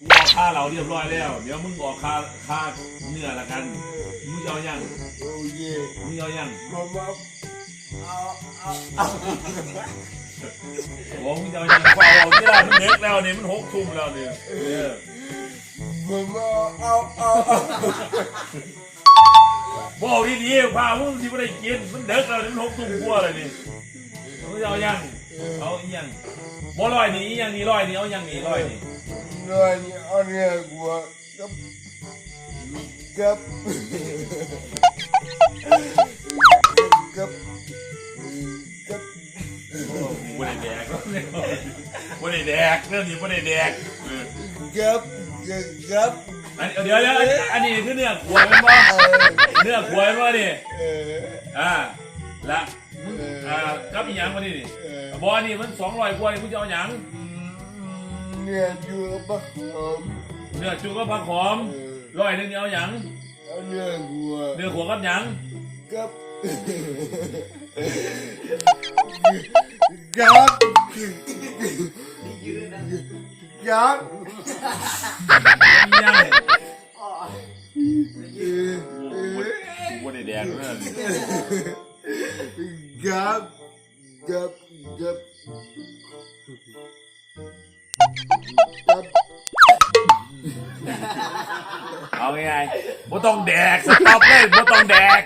กูออกค่าเราเรียบร้อยแล้ว เดี๋ยวมึงออกค่าค่าเนื้อละกัน มึงจะเอายังมึงเอายังผมเอาเอาเอาบอกมึงจะเอายังฝ่าเราที่ละมันเด็กแล้วเนี่ยมันหกทุ่มแล้วเนี่ยเออผมเอาเอาเอาเอาบอกดีๆพามึงที่ไม่ได้กิน มันเด็กแล้วเนี่ยมันหกทุ่มกว่าเลยนี่มึงจะเอายัง เอาอีหยังบ่ลอยนี่อีหยังนี่ลอยนี่เอายังนี่ลอยนี่ เนื้อนี่เอาเนื้อกูกับกับกับกับบ่ได้แดกบ่ได้แดกเรื่องนี้บ่ได้แดกเออกับกับอันเดี๋ยวเดี๋ยวอันนี้คือเนื้อขวายมันบ่เนื้อขวายมันบ่นี่อ่าละอ่ากับอีหยังมาดินี่เออบ่นี่มัน200กว่านี่มึงจะเอาหยัง เนื้ออยู่กับหอมเนื้อจุกกับผักหอมร้อยหนึงนี่เอาหยังเอาเนื้อกูเนื้อขวกับหยังกับกับกับอีหยังเนี่ยเออโอ้โหกูบ่ได้แดกเลยกับกับกับกับ เอาง่ายๆบ่ต้องแดกสต็อปเลยบ่ต้องแดก